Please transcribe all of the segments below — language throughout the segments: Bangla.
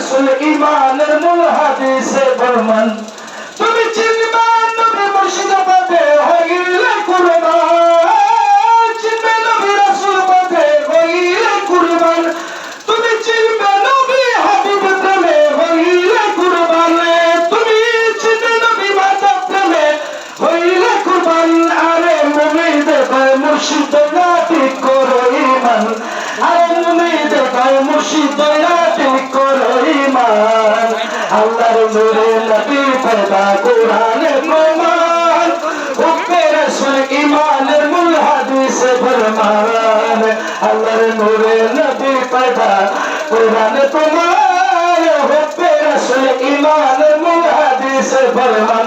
রসুল ইমানের মূল হাদিসে ফরমান তুমি চিনবে নবী মুর্শিদ পদে হইলে কুরবান। চিনবে নবী রসুল পদে হইলে কুরবান। তুমি চিনবে নবী হাবিব প্রেমে, হইলে কুরবান। তুমি চিনবে নবী মাতা প্রেমে, হইলে কুরবান। আরে মুমিদ কয় মুর্শিদ নাতি করো ইমান আরে মুমিদ কয় মুর্শিদ নাতি আল্লাহর নূরে নবী পয়দা কোরআনে প্রমাণ। হুক্মে রাসূল ঈমানের মূল হাদিসে ফরমান আল্লাহর নূরে নবী পয়দা কোরআনে প্রমাণ। হুক্মে রাসূল ঈমানের মূল হাদিসে ফরমান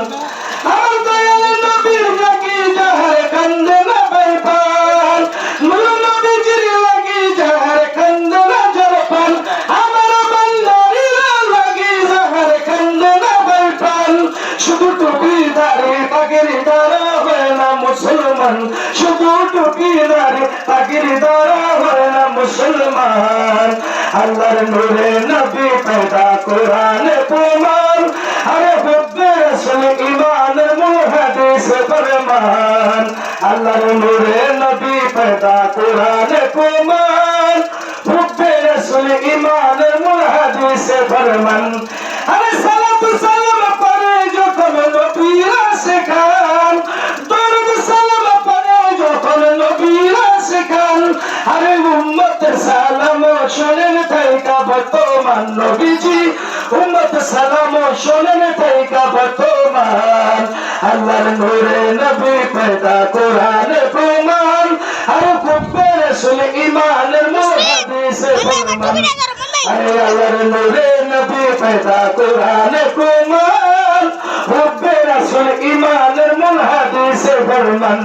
শুধু টুপি দাঁড়ে তাগের দ্বারা না মুসলমান। আল্লাহর নূরে নবী পয়দা কোরআনে প্রমাণ, আরে হুব্বে রাসূল ইমানের মুহাদ্দিস ফরমান। আল্লাহর নূরে নবী পয়দা কোরআনে প্রমাণ হুব্বে রাসূল ইমানের মুহাদ্দিস ফরমান। আরে উম্মতের সালাম শোনেন তাইকা বর্তমান নবীজি। উম্মত সালাম শোনেন তাইকা বর্তমান। আল্লাহর নূরে নবী পয়দা কোরআনে প্রমাণ। আর কুব্বে রাসূল ইমানের মুহাদ্দিস ফরমান। আরে আল্লাহর নূরে নবী পয়দা কোরআনে প্রমাণ। হুব্বে রাসূল ইমানের মুহাদ্দিস ফরমান।